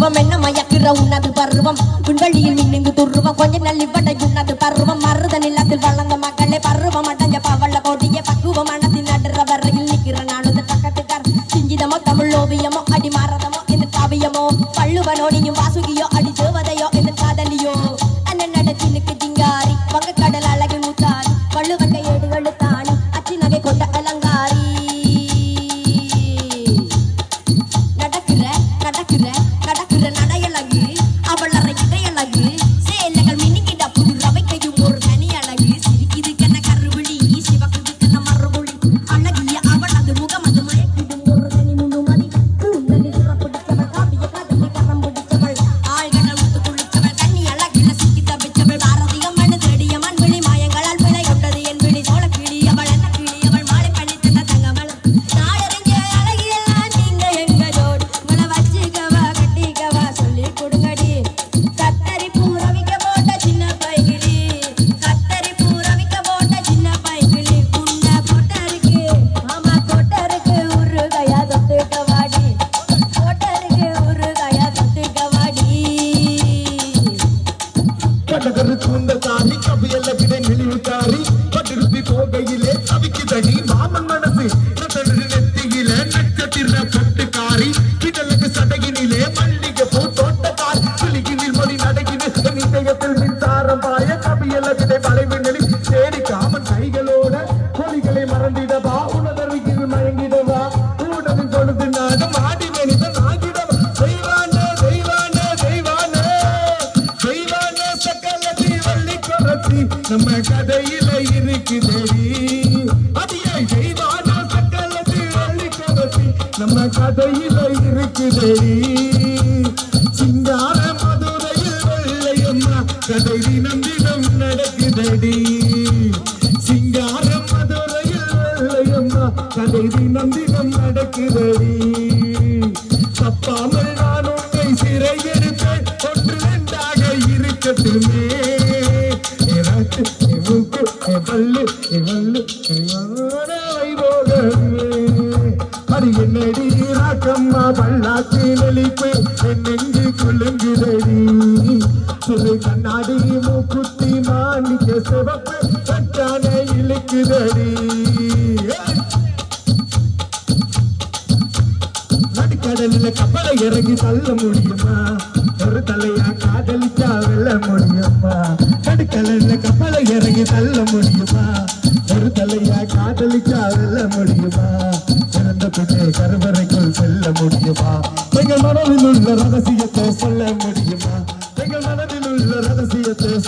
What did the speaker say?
பருவம் என்ன மயக்கிற உன்னது பருவம்? விண்வெளியில் நின்று துருவம் கொஞ்சம் நல்லி வடை உன்னது பருவம். மருத நிலத்தில் வளர்ந்த மகளே பருவம் போகையிலே தவிக்குதடி மாமன் மன கொரத்தி நம்ம கதையில இருக்குதடி. அடியே செய்வானா சக்கலத்தி வள்ளி நம்ம கதையில இருக்குதடி. சிங்கார மதுரையில் வெள்ளையம்மா கதை தினம் தினம் நடக்குதடி. சிங்கார மதுரையில் வெள்ளையம்மா கதை தினம் தினம் நடக்குதடி. தப்பாமல் நான் உன்னை சிறையெடுப்பேன் ஒன்று ரெண்டாக இருக்கட்டுமே. இவுக்கு எவல்லு எவல்லு எவல்லு அது என்னடி ராக்கம்மா பல்லாக்கு நெளிப்பு என்னெங்கு நெஞ்சு குலுங்குதடி. சிறு கண்ணாடி மூக்குத்தி மாணிக்க சிவப்பு கட்டான இழுக்குதடி. ஏய்! நடுக்கடல்ல கப்பலை இறங்கி தள்ள முடியுமா? ஒரு தலையா காதலிச்சா வெல்ல முடியுமா? நடுக்கடலில் கப்பல் இறங்கி தள்ள முடியுமா? ஒரு தலையா காதலிச்சா வெல்ல முடியுமா? இறந்த பிள்ளை கருவறைக்குள் செல்ல முடியுமா? எங்கள் மனதில் உள்ள ரகசியத்தை சொல்ல முடியுமா? எங்கள் மனதில் உள்ள ரகசியத்தை